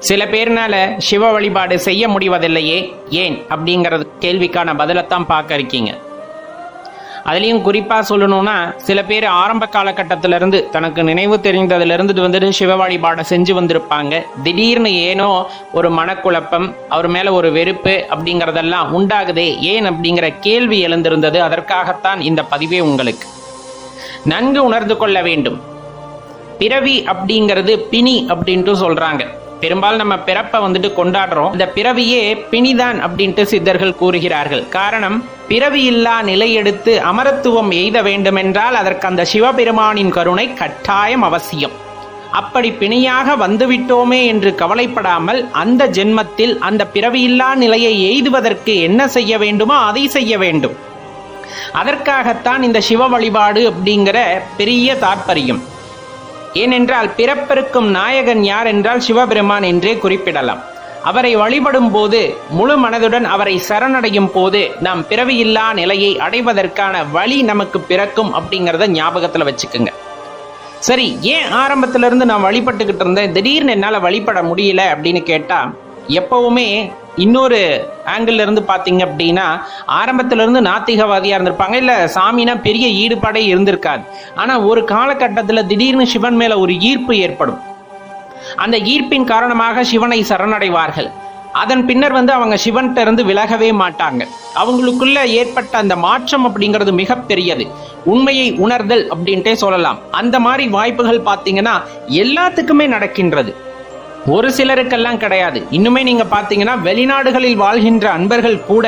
சில பேர்னால சிவ வழிபாடு செய்ய முடிவதில்லையே ஏன்? அப்படிங்கறது கேள்விக்கான பதிலைத்தான் பார்க்க இருக்கீங்க. அதுலேயும் குறிப்பாக சொல்லணும்னா சில பேர் ஆரம்ப காலகட்டத்திலிருந்து தனக்கு நினைவு தெரிந்ததுல இருந்து வந்துட்டு சிவ வழிபாடை செஞ்சு வந்திருப்பாங்க. திடீர்னு ஏனோ ஒரு மனக்குழப்பம் அவர் மேலே ஒரு வெறுப்பு அப்படிங்கிறதெல்லாம் உண்டாகுதே ஏன் அப்படிங்கிற கேள்வி எழுந்திருந்தது. அதற்காகத்தான் இந்த பதிவே உங்களுக்கு. நன்கு உணர்ந்து கொள்ள வேண்டும். பிறவி அப்படிங்கிறது பிணி அப்படின்ட்டு சொல்றாங்க. பெரும்பாலும் நம்ம பிறப்பை வந்துட்டு கொண்டாடுறோம். இந்த பிறவியே பிணிதான் அப்படின்ட்டு சித்தர்கள் கூறுகிறார்கள். காரணம் பிறவியில்லா நிலையெடுத்து நிலை எடுத்து அமரத்துவம் எய்த வேண்டுமென்றால் அதற்கு அந்த சிவபெருமானின் கருணை கட்டாயம் அவசியம். அப்படி பிணியாக வந்துவிட்டோமே என்று கவலைப்படாமல் அந்த ஜென்மத்தில் அந்த பிறவியில்லா நிலையை எய்துவதற்கு என்ன செய்ய வேண்டுமோ அதை செய்ய வேண்டும். அதற்காகத்தான் இந்த சிவ வழிபாடு அப்படிங்கிற பெரிய தாற்பயம். ஏனென்றால் பிறப்பிருக்கும் நாயகன் யார் என்றால் சிவபெருமான் என்றே குறிப்பிடலாம். அவரை வழிபடும் போது முழு மனதுடன் அவரை சரணடையும் போது நாம் பிறவியில்லா நிலையை அடைவதற்கான வழி நமக்கு பிறக்கும் அப்படிங்கிறத ஞாபகத்தில் வச்சுக்குங்க. சரி ஏன் ஆரம்பத்துல இருந்து நான் வழிபட்டுக்கிட்டு இருந்தேன்? திடீர்னு என்னால் வழிபட முடியல அப்படின்னு கேட்டால் எப்பவுமே இன்னொரு ஆங்கிள் இருந்து பார்த்தீங்க அப்படின்னா ஆரம்பத்துல இருந்து நாத்திகவாதியா இருந்திருப்பாங்க. இல்ல சாமினா பெரிய ஈடுபாடே இருந்திருக்காது. ஆனா ஒரு காலகட்டத்தில் திடீர்னு சிவன் மேல ஒரு ஈர்ப்பு ஏற்படும். அந்த ஈர்ப்பின் காரணமாக சிவனை சரணடைவார்கள். அதன் பின்னர் வந்து அவங்க சிவன்கிட்ட இருந்து விலகவே மாட்டாங்க. அவங்களுக்குள்ள ஏற்பட்ட அந்த மாற்றம் அப்படிங்கிறது மிகப்பெரியது உண்மையை உணர்தல் அப்படின்ட்டே சொல்லலாம். அந்த மாதிரி வாய்ப்புகள் பார்த்தீங்கன்னா எல்லாத்துக்குமே நடக்கின்றது. ஒரு சிலருக்கெல்லாம் கிடையாது. இன்னுமே நீங்க பாத்தீங்கன்னா வெளிநாடுகளில் வாழ்கின்ற அன்பர்கள் கூட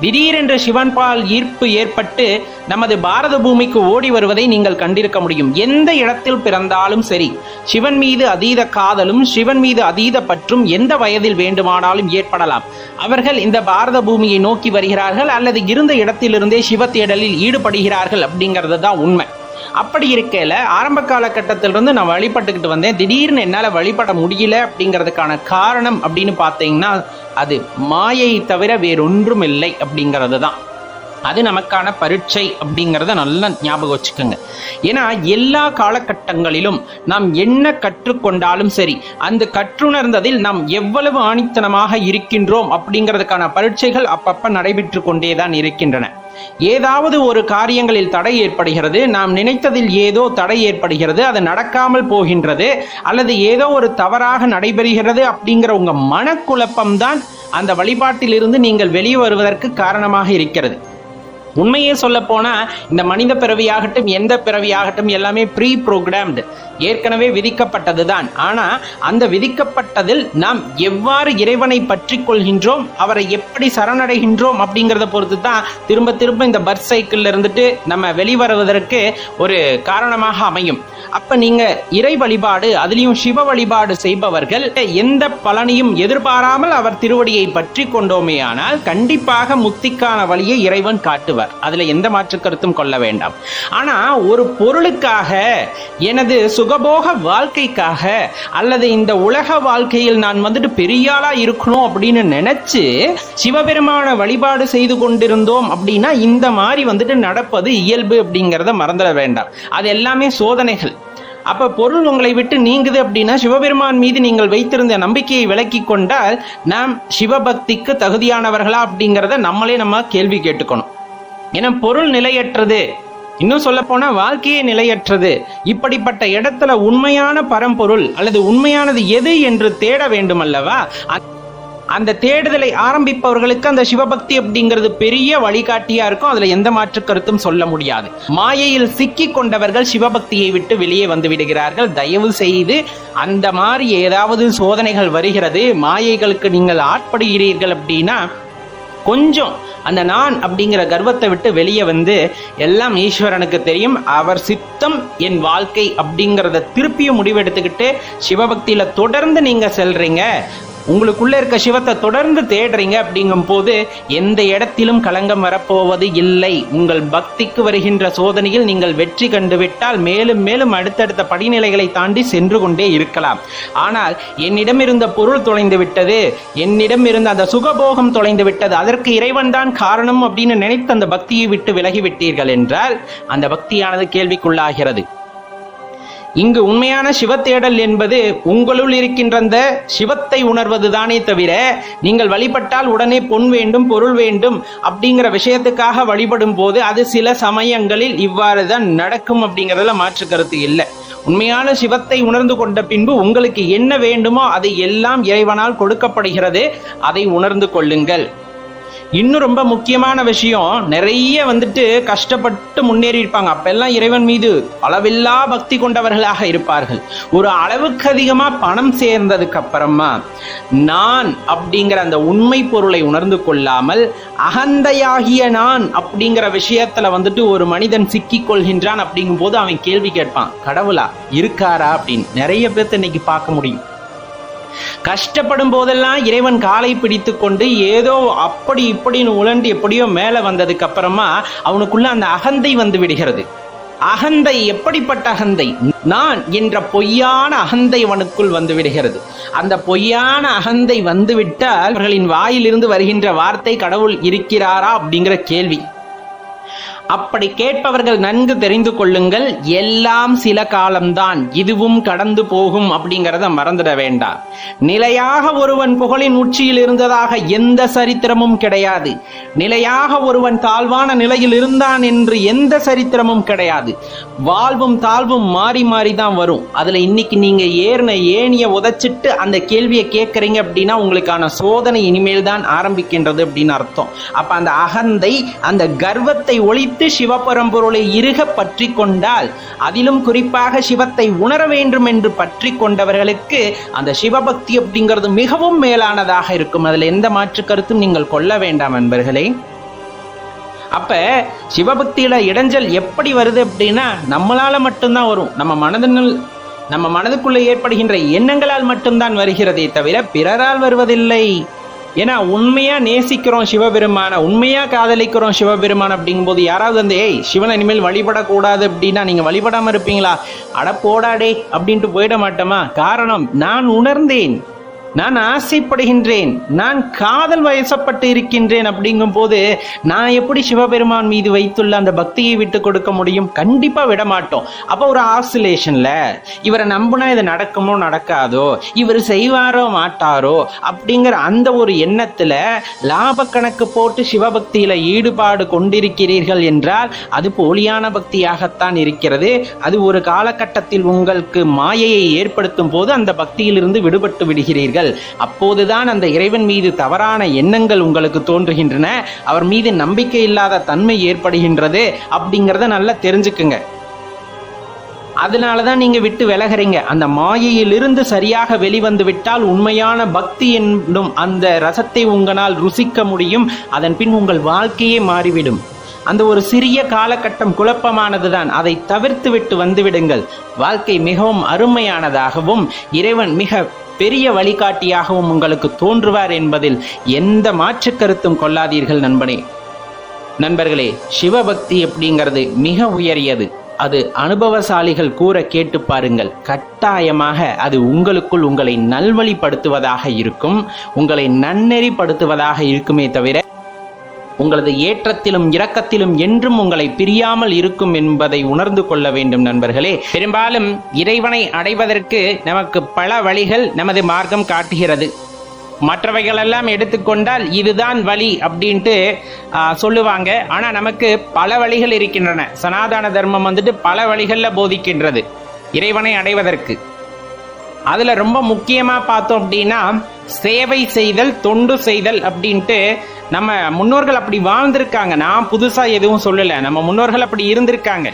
திடீரென்று சிவன்பால் ஈர்ப்பு ஏற்பட்டு நமது பாரத பூமிக்கு ஓடி வருவதை நீங்கள் கண்டிருக்க முடியும். எந்த இடத்தில் பிறந்தாலும் சரி சிவன் மீது அதீத காதலும் சிவன் மீது அதீத பற்றும் எந்த வயதில் வேண்டுமானாலும் ஏற்படலாம். அவர்கள் இந்த பாரத பூமியை நோக்கி வருகிறார்கள் அல்லது இருந்த இடத்திலிருந்தே சிவ தேடலில் ஈடுபடுகிறார்கள் அப்படிங்கிறது தான் உண்மை. அப்படி இருக்கையில ஆரம்ப காலகட்டத்திலிருந்து நான் வழிபட்டுக்கிட்டு வந்தேன். திடீர்னு என்னால் வழிபட முடியல அப்படிங்கிறதுக்கான காரணம் அப்படின்னு பார்த்தீங்கன்னா அது மாயை தவிர வேறொன்றும் இல்லை அப்படிங்கிறது தான் அது நமக்கான பரீட்சை அப்படிங்கிறத நல்லா ஞாபகம் வச்சுக்கோங்க. ஏன்னா எல்லா காலகட்டங்களிலும் நாம் என்ன கற்றுக்கொண்டாலும் சரி அந்த கற்றுணர்ந்ததில் நாம் எவ்வளவு ஆணித்தனமாக இருக்கின்றோம் அப்படிங்கிறதுக்கான பரீட்சைகள் அப்பப்போ நடைபெற்று கொண்டே தான் இருக்கின்றன. ஏதாவது ஒரு காரியங்களில் தடை ஏற்படுகிறது நாம் நினைத்ததில் ஏதோ தடை ஏற்படுகிறது அது நடக்காமல் போகின்றது அல்லது ஏதோ ஒரு தவறாக நடைபெறுகிறது அப்படிங்கிற உங்க மனக்குழப்பம்தான் அந்த வழிபாட்டிலிருந்து நீங்கள் வெளியே வருவதற்கு காரணமாக இருக்கிறது. உண்மையே சொல்ல போனா இந்த மனித பிறவியாகட்டும் எந்த பிறவியாகட்டும் எல்லாமே ப்ரீ ப்ரோக்ராம்டு ஏற்கனவே விதிக்கப்பட்டது தான் ஆனா அந்த விதிக்கப்பட்டதில் நாம் எவ்வாறு இறைவனை பற்றி கொள்கின்றோம் அவரை எப்படி சரணடைகின்றோம் அப்படிங்கிறத பொறுத்து தான் திரும்ப திரும்ப இந்த பர்த் சைக்கிள்ல இருந்துட்டு நம்ம வெளிவருவதற்கு ஒரு காரணமாக அமையும். அப்ப நீங்க இறை வழிபாடு அதுலயும் சிவ வழிபாடு செய்பவர்கள் எந்த பலனையும் எதிர்பாராமல் அவர் திருவடியை பற்றி கொண்டோமே ஆனால் கண்டிப்பாக முக்திக்கான வழியை இறைவன் காட்டுவார். அதுல எந்த மாற்று கருத்தும் கொள்ள வேண்டாம். ஆனா ஒரு பொருளுக்காக எனது சுகபோக வாழ்க்கைக்காக அல்லது இந்த உலக வாழ்க்கையில் நான் வந்துட்டு பெரியாளா இருக்கணும் அப்படின்னு நினைச்சு சிவபெருமான வழிபாடு செய்து கொண்டிருந்தோம் அப்படின்னா இந்த மாதிரி வந்துட்டு நடப்பது இயல்பு அப்படிங்கிறத மறந்துட வேண்டாம். அது எல்லாமே சோதனைகள். அப்ப பொருள் உங்களை விட்டு நீங்குது அப்படின்னா சிவபெருமான் மீது நீங்கள் வைத்திருந்த நம்பிக்கையை விலக்கி கொண்டால் நாம் சிவபக்திக்கு தகுதியானவர்களா அப்படிங்கிறத நம்மளே நம்ம கேள்வி கேட்டுக்கணும். ஏன்னா பொருள் நிலையற்றது. இன்னும் சொல்ல போனா வாழ்க்கையே நிலையற்றது. இப்படிப்பட்ட இடத்துல உண்மையான பரம்பொருள் அல்லது உண்மையானது எது என்று தேட வேண்டும் அல்லவா அந்த தேடுதலை ஆரம்பிப்பவர்களுக்கு அந்த சிவபக்தி அப்படிங்கிறது பெரிய வழிகாட்டியா இருக்கும். அதுல எந்த மாற்று கருத்தும் சொல்ல முடியாது. மாயையில் சிக்கி கொண்டவர்கள் சிவபக்தியை விட்டு வெளியே வந்து விடுகிறார்கள். தயவு செய்து அந்த மாதிரி ஏதாவது சோதனைகள் வருகிறது. மாயைகளுக்கு நீங்கள் ஆட்படுகிறீர்கள் அப்படின்னா கொஞ்சம் அந்த நான் அப்படிங்கிற கர்வத்தை விட்டு வெளியே வந்து எல்லாம் ஈஸ்வரனுக்கு தெரியும் அவர் சித்தம் என் வாழ்க்கை அப்படிங்கிறத திருப்பியும் முடிவெடுத்துக்கிட்டு சிவபக்தியில தொடர்ந்து நீங்க செல்றீங்க. உங்களுக்குள்ள இருக்க சிவத்தை தொடர்ந்து தேடுறீங்க அப்படிங்கும் போது எந்த இடத்திலும் களங்கம் வரப்போவது இல்லை. உங்கள் பக்திக்கு வருகின்ற சோதனையில் நீங்கள் வெற்றி கண்டுவிட்டால் மேலும் மேலும் அடுத்தடுத்த படிநிலைகளை தாண்டி சென்று கொண்டே இருக்கலாம். ஆனால் என்னிடம் இருந்த பொருள் தொலைந்து விட்டது என்னிடம் இருந்த அந்த சுகபோகம் தொலைந்து விட்டது அதற்கு இறைவன் தான் காரணம் அப்படின்னு நினைத்து அந்த பக்தியை விட்டு விலகி விட்டீர்கள் என்றால் அந்த பக்தியானது கேள்விக்குள்ளாகிறது. இங்கு உண்மையான சிவத்தேடல் என்பது உங்களுள் இருக்கின்ற அந்த சிவத்தை உணர்வது தானே தவிர நீங்கள் வழிபட்டால் உடனே பொன் வேண்டும் பொருள் வேண்டும் அப்படிங்கிற விஷயத்துக்காக வழிபடும் போது அது சில சமயங்களில் இவ்வாறு தான் நடக்கும் அப்படிங்கிறதுல மாற்று கருத்து இல்லை. உண்மையான சிவத்தை உணர்ந்து கொண்ட பின்பு உங்களுக்கு என்ன வேண்டுமோ அதை எல்லாம் இறைவனால் கொடுக்கப்படுகிறது. அதை உணர்ந்து கொள்ளுங்கள். இன்னும் ரொம்ப முக்கியமான விஷயம் நிறைய வந்துட்டு கஷ்டப்பட்டு முன்னேறி இருப்பாங்க. அப்பெல்லாம் இறைவன் மீது அளவில்லா பக்தி கொண்டவர்களாக இருப்பார்கள். ஒரு அளவுக்கு அதிகமா பணம் சேர்ந்ததுக்கு அப்புறமா நான் அப்படிங்கிற அந்த உண்மை பொருளை உணர்ந்து கொள்ளாமல் அகந்தையாகிய நான் அப்படிங்கிற விஷயத்துல வந்துட்டு ஒரு மனிதன் சிக்கிக் கொள்கின்றான் அப்படிங்கும் போது அவன் கேள்வி கேட்பான் கடவுளா இருக்காரா? அப்படின்னு நிறைய பேர்த்த இன்னைக்கு பார்க்க முடியும். கஷ்டப்படும் போதெல்லாம் இறைவன் காலை பிடித்து கொண்டு ஏதோ அப்படி இப்படின்னு உழண்டு எப்படியோ மேல வந்ததுக்கு அப்புறமா அவனுக்குள்ள அந்த அகந்தை வந்து விடுகிறது. அகந்தை எப்படிப்பட்ட அகந்தை? நான் என்ற பொய்யான அகந்தை அவனுக்குள் வந்து விடுகிறது. அந்த பொய்யான அகந்தை வந்துவிட்டால் அவர்களின் வாயிலிருந்து வருகின்ற வார்த்தை கடவுள் இருக்கிறாரா அப்படிங்கிற கேள்வி. அப்படி கேட்பவர்கள் நன்கு தெரிந்து கொள்ளுங்கள். எல்லாம் சில காலம்தான். இதுவும் கடந்து போகும் அப்படிங்கிறத மறந்துட வேண்டாம். நிலையாக ஒருவன் புகழின் உச்சியில் இருந்ததாக எந்த சரித்திரமும் கிடையாது. நிலையாக ஒருவன் தாழ்வான நிலையில் இருந்தான் என்று எந்த சரித்திரமும் கிடையாது. வாழ்வும் தாழ்வும் மாறி மாறி தான் வரும். அதுல இன்னைக்கு நீங்க ஏறின ஏனிய உதைச்சிட்டு அந்த கேள்வியை கேட்கறீங்க அப்படின்னா உங்களுக்கான சோதனை இனிமேல் தான் ஆரம்பிக்கின்றது அப்படின்னு அர்த்தம். அப்ப அந்த அகந்தை அந்த கர்வத்தை ஒழித்து சிவபரம்பொருளை இருக பற்றி கொண்டால் அதிலும் குறிப்பாக சிவத்தை உணர வேண்டும் என்று பற்றி கொண்டவர்களுக்கு அந்த சிவபக்தி அப்படிங்கிறது மிகவும் மேலானதாக இருக்கும். அதுல எந்த மாற்று கருத்தும் நீங்கள் கொள்ள வேண்டாம் நண்பர்களே. அப்ப சிவபக்தியில இடைஞ்சல் எப்படி வருது அப்படின்னா நம்மளால மட்டும்தான் வரும். நம்ம மனதினுள் நம்ம மனதுக்குள்ள ஏற்படுகின்ற எண்ணங்களால் மட்டும்தான் வருகிறதே தவிர பிறரால் வருவதில்லை. ஏன்னா உண்மையா நேசிக்கிறோம் சிவபெருமான உண்மையா காதலிக்கிறோம் சிவபெருமான் அப்படிங்கும்போது யாராவது வந்து ஏய் சிவனை இனிமேல் வழிபடக்கூடாது அப்படின்னா நீங்க வழிபடாம இருப்பீங்களா? அட போடாடே அப்படின்ட்டு போயிட மாட்டோமா? காரணம் நான் உணர்ந்தேன். நான் ஆசைப்படுகின்றேன் நான் காதல் வயசப்பட்டு இருக்கின்றேன் அப்படிங்கும் போது நான் எப்படி சிவபெருமான் மீது வைத்துள்ள அந்த பக்தியை விட்டு கொடுக்க முடியும்? கண்டிப்பா விட மாட்டோம். அப்போ ஒரு ஆசிலேஷன்ல இவரை நம்புனா இது நடக்குமோ நடக்காதோ இவர் செய்வாரோ மாட்டாரோ அப்படிங்கிற அந்த ஒரு எண்ணத்துல லாப கணக்கு போட்டு சிவபக்தியில ஈடுபாடு கொண்டிருக்கிறீர்கள் என்றால் அது போலியான பக்தியாகத்தான் இருக்கிறது. அது ஒரு காலகட்டத்தில் உங்களுக்கு மாயையை ஏற்படுத்தும் போது அந்த பக்தியிலிருந்து விடுபட்டு விடுகிறீர்கள். அப்போதுதான் அந்த இறைவன் மீது தவறான எண்ணங்கள் உங்களுக்கு தோன்றுகின்றன. அவர் மீது நம்பிக்கை இல்லாத தன்மை ஏற்படுகின்றது அப்படிங்கிறத நல்லா தெரிஞ்சுக்குங்க. அதனால தான் நீங்கள் விட்டு விலகிறீங்க. அந்த மாயையிலிருந்து சரியாக வெளிவந்து விட்டால் உண்மையான பக்தி என்னும் அந்த ரசத்தை உங்களால் ருசிக்க முடியும். அதன் பின் உங்கள் வாழ்க்கையே மாறிவிடும். அந்த ஒரு சிறிய காலகட்டம் குழப்பமானதுதான். அதை தவிர்த்து விட்டு வந்துவிடுங்கள். வாழ்க்கை மிகவும் அருமையானதாகவும் இறைவன் மிக பெரிய வழிகாட்டியாகவும் உங்களுக்கு தோன்றுவார் என்பதில் எந்த மாற்று கருத்தும் கொள்ளாதீர்கள் நண்பனே. நண்பர்களே சிவபக்தி அப்படிங்கிறது மிக உயரியது. அது அனுபவசாலிகள் கூற கேட்டு பாருங்கள். கட்டாயமாக அது உங்களுக்குள் உங்களை நல்வழிப்படுத்துவதாக இருக்கும். உங்களை நன்னெறிப்படுத்துவதாக இருக்குமே தவிர உங்களது ஏற்றத்திலும் இரக்கத்திலும் என்றும் உங்களை பிரியாமல் இருக்கும் என்பதை உணர்ந்து கொள்ள வேண்டும் நண்பர்களே. பெரும்பாலும் இறைவனை அடைவதற்கு நமக்கு பல வழிகள் நமது மார்க்கம் காட்டுகிறது. மற்றவைகளெல்லாம் எடுத்துக்கொண்டால் இதுதான் வழி அப்படின்ட்டு சொல்லுவாங்க. ஆனா நமக்கு பல வழிகள் இருக்கின்றன. சனாதன தர்மம் வந்துட்டு பல வழிகளில் போதிக்கின்றது இறைவனை அடைவதற்கு. அதுல ரொம்ப முக்கியமா பார்த்தோம் அப்படின்னா சேவை செய்தல் தொண்டு செய்தல் அப்படின்ட்டு நம்ம முன்னோர்கள் அப்படி வாழ்ந்திருக்காங்க. நான் புதுசா எதுவும் சொல்லல. நம்ம முன்னோர்கள் அப்படி இருந்திருக்காங்க.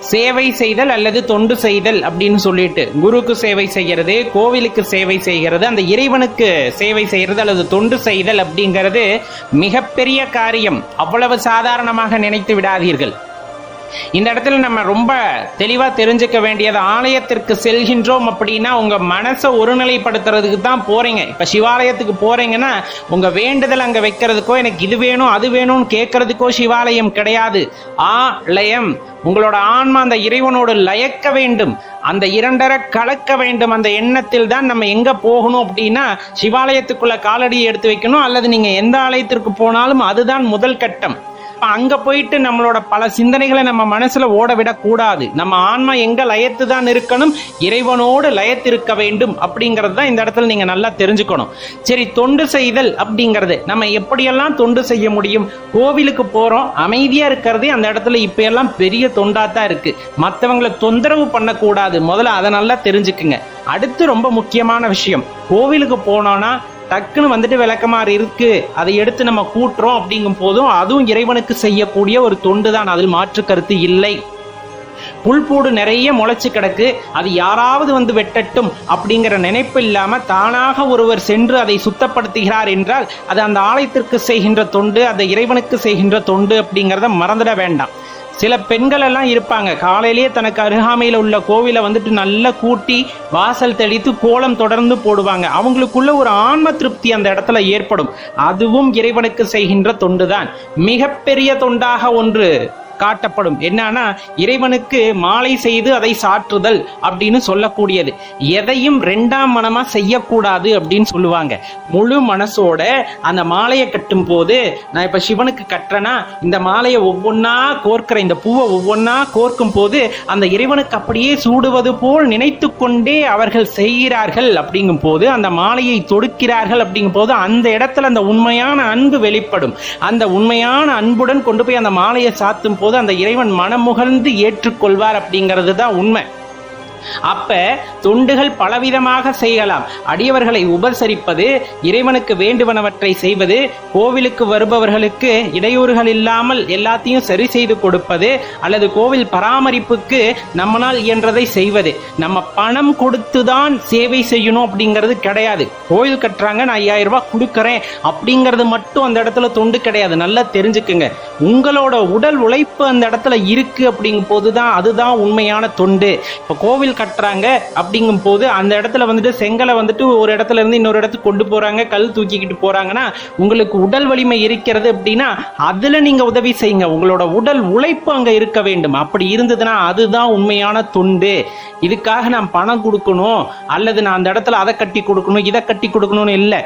சேவை செய்தல் அல்லது தொண்டு செய்தல் அப்படின்னு சொல்லிட்டு குருக்கு சேவை செய்கிறது கோவிலுக்கு சேவை செய்கிறது அந்த இறைவனுக்கு சேவை செய்கிறது அல்லது தொண்டு செய்தல் அப்படிங்கிறது மிகப்பெரிய காரியம். அவ்வளவு சாதாரணமாக நினைத்து விடாதீர்கள். இந்த இடத்துல நம்ம ரொம்ப தெளிவா தெரிஞ்சுக்க வேண்டியது ஆலயத்திற்கு செல்கின்றோம் அப்படின்னா உங்க மனசை ஒருநிலைப்படுத்துறதுக்கு தான் போறீங்க. இப்ப சிவாலயத்துக்கு போறீங்கன்னா உங்க வேண்டுதல் அங்க வைக்கிறதுக்கோ எனக்கு இது வேணும் அது வேணும்னு கேட்கறதுக்கோ சிவாலயம் கிடையாது. ஆலயம் உங்களோட ஆன்மா அந்த இறைவனோடு லயக்க வேண்டும். அந்த இரண்டரை கலக்க வேண்டும். அந்த எண்ணத்தில் தான் நம்ம எங்க போகணும் அப்படின்னா சிவாலயத்துக்குள்ள காலடியை எடுத்து வைக்கணும். அல்லது நீங்க எந்த ஆலயத்திற்கு போனாலும் அதுதான் முதல் கட்டம். அப்ப அங்க போயிட்டு நம்மளோட பல சிந்தனைகளை நம்ம மனசுல ஓட விடக்கூடாது நம்ம ஆன்மா எங்க லயத்து தான் இருக்கணும் இறைவனோடு லயத்திருக்க வேண்டும் அப்படிங்கிறது தான் இந்த இடத்துல நீங்க நல்லா தெரிஞ்சுக்கணும். சரி தொண்டு செய்தல் அப்படிங்கிறது நம்ம எப்படியெல்லாம் தொண்டு செய்ய முடியும்? கோவிலுக்கு போறோம் அமைதியா இருக்கிறதே அந்த இடத்துல இப்ப எல்லாம் பெரிய தொண்டா தான் இருக்கு. மற்றவங்களை தொந்தரவு பண்ணக்கூடாது. முதல்ல அதை நல்லா தெரிஞ்சுக்குங்க. அடுத்து ரொம்ப முக்கியமான விஷயம் கோவிலுக்கு போனோம்னா டக்குன்னு வந்துட்டு விளக்கமாறு இருக்கு. அதை எடுத்து நம்ம கூட்டுறோம் அப்படிங்கும் போதும் அதுவும் இறைவனுக்கு செய்யக்கூடிய ஒரு தொண்டு தான். அதில் மாற்று கருத்து இல்லை. புல்பூடு நிறைய முளைச்சு கிடக்கு. அது யாராவது வந்து வெட்டட்டும் அப்படிங்கிற நினைப்பு இல்லாம தானாக ஒருவர் சென்று அதை சுத்தப்படுத்துகிறார் என்றால் அது அந்த ஆலயத்திற்கு செய்கின்ற தொண்டு அந்த இறைவனுக்கு செய்கின்ற தொண்டு அப்படிங்கிறத மறந்துட வேண்டாம். சில பெண்கள் எல்லாம் இருப்பாங்க. காலையிலேயே தனக்கு அருகாமையில் உள்ள கோவிலை வந்துட்டு நல்லா கூட்டி வாசல் தெளித்து கோலம் தொடர்ந்து போடுவாங்க. அவங்களுக்குள்ள ஒரு ஆன்ம திருப்தி அந்த இடத்துல ஏற்படும். அதுவும் இறைவனுக்கு செய்கின்ற தொண்டுதான். மிகப்பெரிய தொண்டாக ஒன்று. காட்டப்படும். என்னன்னா இறைவனுக்கு மாலை செய்து அதை சாற்றுதல் அப்படின்னு சொல்லக்கூடியது. எதையும் ரெண்டாம் மனமா செய்யக்கூடாது அப்படின்னு சொல்லுவாங்க. முழு மனசோட அந்த மாலையை கட்டும் போது நான் இப்ப சிவனுக்கு கட்டுறேன்னா இந்த மாலையை ஒவ்வொன்னா கோர்க்கிற இந்த பூவை ஒவ்வொன்னா கோர்க்கும் போது அந்த இறைவனுக்கு அப்படியே சூடுவது போல் நினைத்து கொண்டே அவர்கள் செய்கிறார்கள் அப்படிங்கும் போது அந்த மாலையை தொடுக்கிறார்கள் அப்படிங்கும் போது அந்த இடத்துல அந்த உண்மையான அன்பு வெளிப்படும். அந்த உண்மையான அன்புடன் கொண்டு போய் அந்த மாலையை சாத்தும் போது அந்த இறைவன் மனமுகழ்ந்து ஏற்றுக்கொள்வார் அப்படிங்கிறது தான் உண்மை. அப்ப தொண்டுகள் பலவிதமாக செய்யலாம். அடியவர்களை உபசரிப்பது இறைவனுக்கு வேண்டுவனவற்றை செய்வது கோவிலுக்கு வருபவர்களுக்கு இடையூறுகள் இல்லாமல் எல்லாத்தையும் சரி செய்து கொடுப்பது அல்லது கோவில் பராமரிப்புக்கு நம்மளால் இயன்றதை செய்வது. நம்ம பணம் கொடுத்துதான் சேவை செய்யணும் அப்படிங்கிறது கிடையாது. கோயில் கட்டுறாங்க நான் ஐயாயிரம் ரூபாய் கொடுக்கறேன் அப்படிங்கிறது மட்டும் அந்த இடத்துல தொண்டு கிடையாது. நல்லா தெரிஞ்சுக்குங்க. உங்களோட உடல் உழைப்பு அந்த இடத்துல இருக்கு அப்படிங்கும் போதுதான் அதுதான் உண்மையான தொண்டு. இப்போ கோவில் கட்டுறாங்க அப்படிங்கும் போது அந்த இடத்துல வந்துட்டு செங்கலை வந்துட்டு ஒரு இடத்துல இருந்து இன்னொரு இடத்துக்கு கொண்டு போறாங்க கல் தூக்கிக்கிட்டு போறாங்கன்னா உங்களுக்கு உடல் வலிமை இருக்கிறது அப்படின்னா அதுல நீங்க உதவி செய்யுங்க. உங்களோட உடல் உழைப்பு அங்க இருக்க வேண்டும். அப்படி இருந்ததுன்னா அதுதான் உண்மையான தொண்டு. இதுக்காக நான் பணம் கொடுக்கணும் அல்லது நான் அந்த இடத்துல அதை கட்டி கொடுக்கணும் இதை கட்டி கொடுக்கணும்னு இல்லை.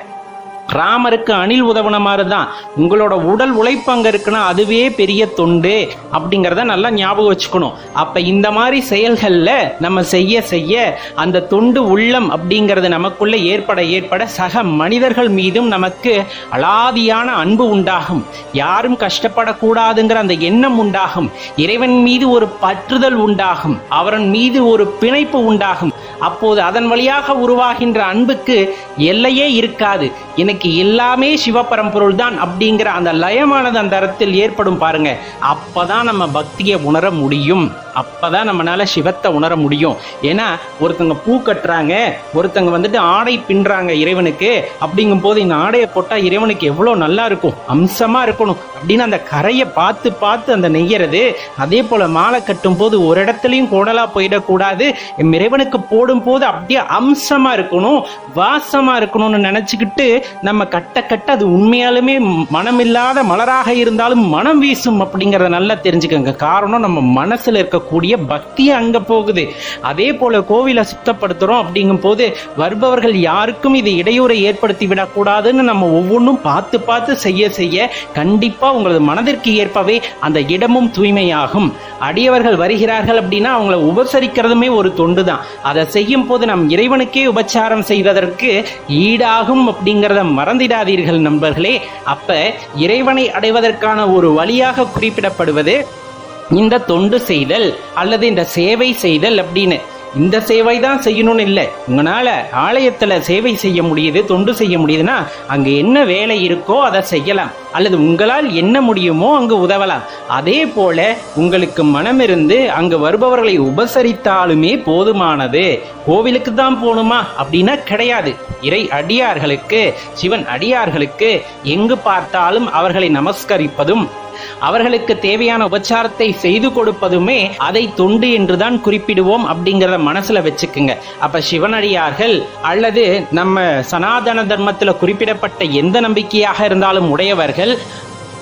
ராமருக்கு அணில் உதவுன மாதிரி தான் உங்களோட உடல் உழைப்பு அங்க இருக்குன்னா அதுவே பெரிய தொண்டு அப்படிங்கிறத நல்லா ஞாபகம் வச்சுக்கணும். அப்ப இந்த மாதிரி செயல்கள்ல நம்ம செய்ய செய்ய அந்த தொண்டு உள்ளம் அப்படிங்கிறது நமக்குள்ள ஏற்பட ஏற்பட சக மனிதர்கள் மீதும் நமக்கு அலாதியான அன்பு உண்டாகும். யாரும் கஷ்டப்படக்கூடாதுங்கிற அந்த எண்ணம் உண்டாகும். இறைவன் மீது ஒரு பற்றுதல் உண்டாகும். அவரன் மீது ஒரு பிணைப்பு உண்டாகும். அப்போது அதன் வழியாக உருவாகின்ற அன்புக்கு எல்லையே இருக்காது. எனக்கு எல்லாமே சிவபரம்பொருள் தான் அப்படிங்கிற அந்த லயமானது அந்த இடத்தில் ஏற்படும் பாருங்க. அப்பதான் நம்ம பக்தியை உணர முடியும். அப்பதான் நம்மளால சிவத்தை உணர முடியும். ஏன்னா ஒருத்தங்க பூ கட்டுறாங்க ஒருத்தங்க வந்துட்டு ஆடை பின்றாங்க இறைவனுக்கு அப்படிங்கும் போது இந்த ஆடையை போட்டா இறைவனுக்கு எவ்வளவு நல்லா இருக்கும் அம்சமா இருக்கணும் அப்படின்னு அந்த கரையை பார்த்து பார்த்து அந்த நெய்யறது அதே போல மாலை கட்டும் போது ஒரு இடத்துலயும் கோடலா போயிடக்கூடாது இறைவனுக்கு போடும் போது அப்படியே அம்சமா இருக்கணும் வாசமா இருக்கணும்னு நினைச்சுக்கிட்டு நம்ம கட்ட கட்ட அது உண்மையாலுமே மனமில்லாத மலராக இருந்தாலும் மனம் வீசும் அப்படிங்கிறத நல்லா தெரிஞ்சுக்கோங்க. காரணம் நம்ம மனசில் இருக்கக்கூடிய பக்தி அங்கே போகுது. அதே போல கோவிலை சுத்தப்படுத்துகிறோம் அப்படிங்கும் போது வருபவர்கள் யாருக்கும் இது இடையூறை ஏற்படுத்தி விடக்கூடாதுன்னு நம்ம ஒவ்வொன்றும் பார்த்து பார்த்து செய்ய செய்ய கண்டிப்பாக உங்களது மனதிற்கு ஏற்பவே அந்த இடமும் தூய்மையாகும். அடியவர்கள் வருகிறார்கள் அப்படின்னா அவங்கள உபசரிக்கிறதுமே ஒரு தொண்டு தான் அதை செய்யும் போது நம் இறைவனுக்கே உபச்சாரம் செய்வதற்கு ஈடாகும் அப்படிங்கிறத மறந்திடாதீர்கள் நண்பர்களே. அப்ப இறைவனை அடைவதற்கான ஒரு வழியாக குறிப்பிடப்படுவது இந்த தொண்டு செய்தல் அல்லது இந்த சேவை செய்தல் அப்படின்னு. இந்த சேவை தான் செய்யணும்னு இல்லை. உங்களால் ஆலயத்தில் சேவை செய்ய முடியுது தொண்டு செய்ய முடியுதுன்னா அங்கே என்ன வேலை இருக்கோ அதை செய்யலாம். அல்லது உங்களால் என்ன முடியுமோ அங்கு உதவலாம். அதே போல உங்களுக்கு மனமிருந்து அங்கு வருபவர்களை உபசரித்தாலுமே போதுமானது. கோவிலுக்கு தான் போகணுமா அப்படின்னா கிடையாது. இறை அடியார்களுக்கு சிவன் அடியார்களுக்கு எங்கு பார்த்தாலும் அவர்களை நமஸ்கரிப்பதும் அவர்களுக்கு தேவையான உபச்சாரத்தை செய்து கொடுப்பதுமே அதை தொண்டு என்றுதான் குறிப்பிடுவோம் அப்படிங்கறத மனசுல வச்சுக்குங்க. அப்ப சிவனடியார்கள் அல்லது நம்ம சனாதன தர்மத்துல குறிப்பிடப்பட்ட எந்த நம்பிக்கையாக இருந்தாலும் உடையவர்கள்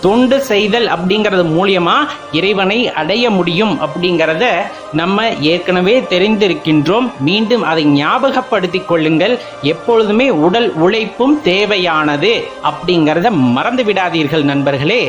தொண்டு செய்தல் அப்படிங்கிறது மூலியமா இறைவனை அடைய முடியும் அப்படிங்கிறத நம்ம ஏற்கனவே தெரிந்திருக்கின்றோம். மீண்டும் அதை ஞாபகப்படுத்தி கொள்ளுங்கள். எப்பொழுதுமே உடல் உழைப்பும் தேவையானது அப்படிங்கிறத மறந்து விடாதீர்கள் நண்பர்களே.